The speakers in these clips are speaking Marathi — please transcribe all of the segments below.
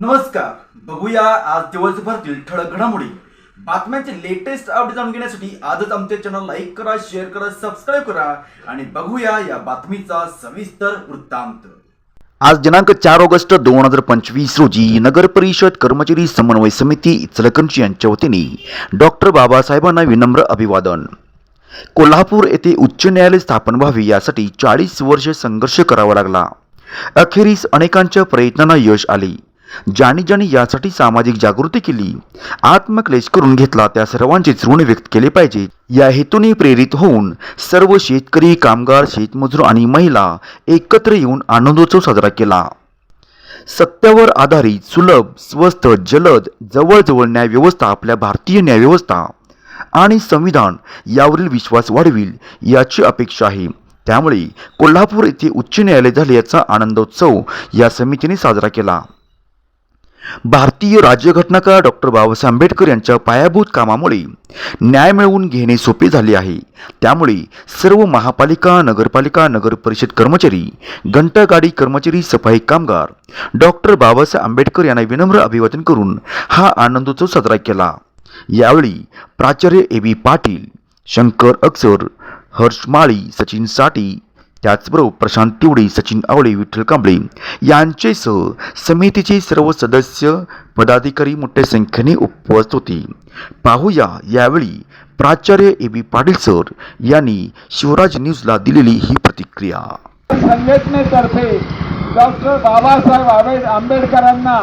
नमस्कार. बघूया आज दिवसभरातील ठळक घडामोडी. बातम्यांचे लेटेस्ट अपडेट जाणून घेण्यासाठी आजच आमच्या चॅनल लाईक करा शेअर करा सबस्क्राईब करा आणि बघूया या बातमीचा सविस्तर वृत्तांत. आज दिनांक चार ऑगस्ट दोन हजार पंचवीस रोजी नगर परिषद कर्मचारी समन्वय समिती इचलकरंजी यांच्या वतीने डॉक्टर बाबासाहेबांना विनम्र अभिवादन. कोल्हापूर येथे उच्च न्यायालय स्थापन व्हावे यासाठी चाळीस वर्ष संघर्ष करावा लागला. अखेरीस अनेकांच्या प्रयत्नांना यश आले. ज्यांनी ज्यांनी यासाठी सामाजिक जागृती केली. आत्मक्लेश करून घेतला त्या सर्वांचेच ऋण व्यक्त केले पाहिजे. या हेतूने प्रेरित होऊन सर्व शेतकरी कामगार शेतमजूर आणि महिला एकत्र येऊन आनंदोत्सव साजरा केला. सत्यावर आधारित सुलभ स्वस्त जलद जवळजवळ न्यायव्यवस्था आपल्या भारतीय न्यायव्यवस्था आणि संविधान यावरील विश्वास वाढविल याची अपेक्षा आहे. त्यामुळे कोल्हापूर येथे उच्च न्यायालय झाले याचा आनंदोत्सव या समितीने साजरा केला. भारतीय राज्यघटनाकार डॉक्टर बाबासाहेब आंबेडकर यांच्या पायाभूत कामामुळे न्याय मिळवून घेणे सोपे झाले आहे. त्यामुळे सर्व महापालिका नगरपालिका नगर परिषद कर्मचारी घंटागाडी कर्मचारी सफाई कामगार डॉक्टर बाबासाहेब आंबेडकर यांना विनम्र अभिवादन करून हा आनंदोत्सव साजरा केला. यावेळी प्राचार्य ए बी पाटील शंकर अक्षर हर्ष माळी सचिनसाठी त्याचबरोबर प्रशांत तिवडे सचिन आवळे विठ्ठल कांबळे यांचेसह समितीचे सर्व सदस्य पदाधिकारी मोठ्या संख्येने उपस्थित होते. पाहूया यावेळी प्राचार्य ए बी पाटील सर यांनी शिवराज न्यूजला दिलेली ही प्रतिक्रिया. संघटनेतर्फे डॉक्टर बाबासाहेब आंबेडकरांना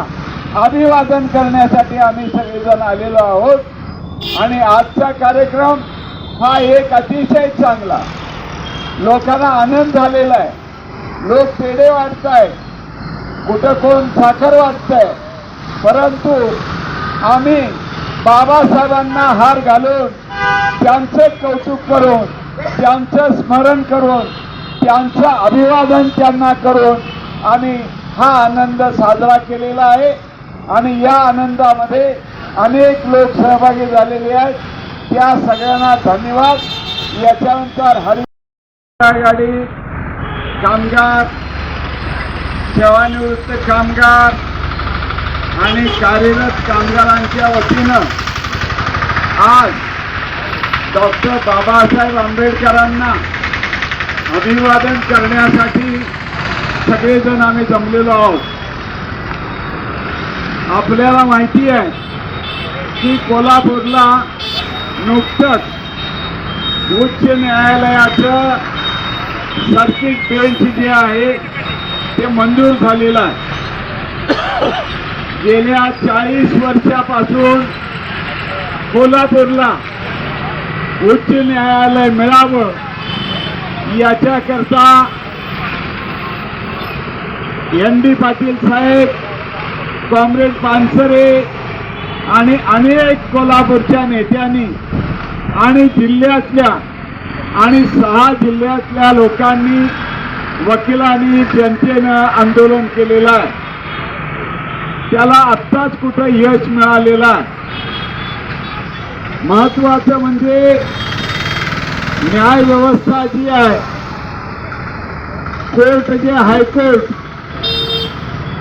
अभिवादन करण्यासाठी आम्ही सगळेजण आलेलो आहोत. आणि आजचा कार्यक्रम हा एक अतिशय चांगला लोकांना आनंद झालेला आहे. लोक पेढे वाटताय कुठं कोण साखर वाटतंय परंतु आम्ही बाबासाहेबांना हार घालून त्यांचे कौतुक करून त्यांचं स्मरण करून त्यांचं अभिवादन त्यांना करून आम्ही हा आनंद साजरा केलेला आहे. आणि या आनंदामध्ये अनेक लोक सहभागी झालेले आहेत. त्या सगळ्यांना धन्यवाद. याच्यानंतर हरी आघाडी कामगार सेवानिवृत्त कामगार आणि कार्यरत कामगारांच्या वतीनं आज डॉक्टर बाबासाहेब आंबेडकरांना अभिवादन करण्यासाठी सगळेजण आम्ही जमलेलो आहोत. आपल्याला माहिती आहे की कोल्हापूरला नुकतंच उच्च न्यायालयाचं प्लास्टिक बेंच जे आहे ते मंजूर झालेलं आहे. गेल्या चाळीस वर्षापासून कोल्हापूरला उच्च न्यायालय मिळावं याच्याकरता N D Patil Saheb comrade Pansare आणि अनेक कोल्हापूरच्या नेत्यांनी आणि जिल्ह्यातल्या आणि सहा जिल्ह्यातल्या लोकांनी वकिलांनी जनतेनं आंदोलन केलेलं आहे. त्याला आत्ताच कुठं यश मिळालेलं आहे? महत्वाचं म्हणजे न्याय व्यवस्था जी आहे कोर्ट जे हायकोर्ट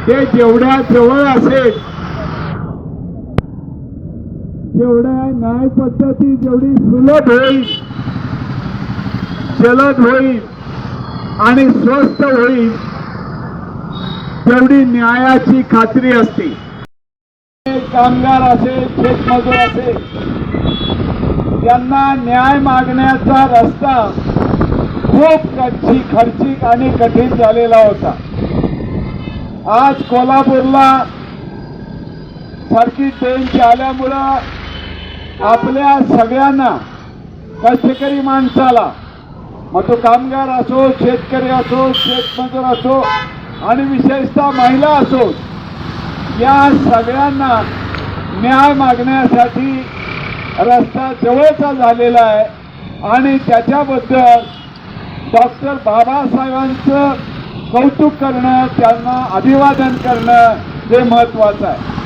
ते जेवढ्या जवळ असेल जेवढ्या न्याय पद्धती जेवढी सुलभ होईल जलद होईल आणि स्वस्त होईल तेवढी न्यायाची खात्री असते. कामगार असेल शेतमजूर असेल त्यांना न्याय मागण्याचा रस्ता खूप कच्ची खर्चिक आणि कठीण झालेला होता. आज कोल्हापूरला सर्किट बेंच आल्यामुळं आपल्या सगळ्यांना कष्टकरी माणसाला मग तो कामगार असो शेतकरी असो शेतमजूर असो आणि विशेषतः महिला असो या सगळ्यांना न्याय मागण्यासाठी रस्ता जवळचा झालेला आहे. आणि त्याच्याबद्दल डॉक्टर बाबासाहेबांचं कौतुक करणं त्यांना अभिवादन करणं हे महत्वाचं आहे.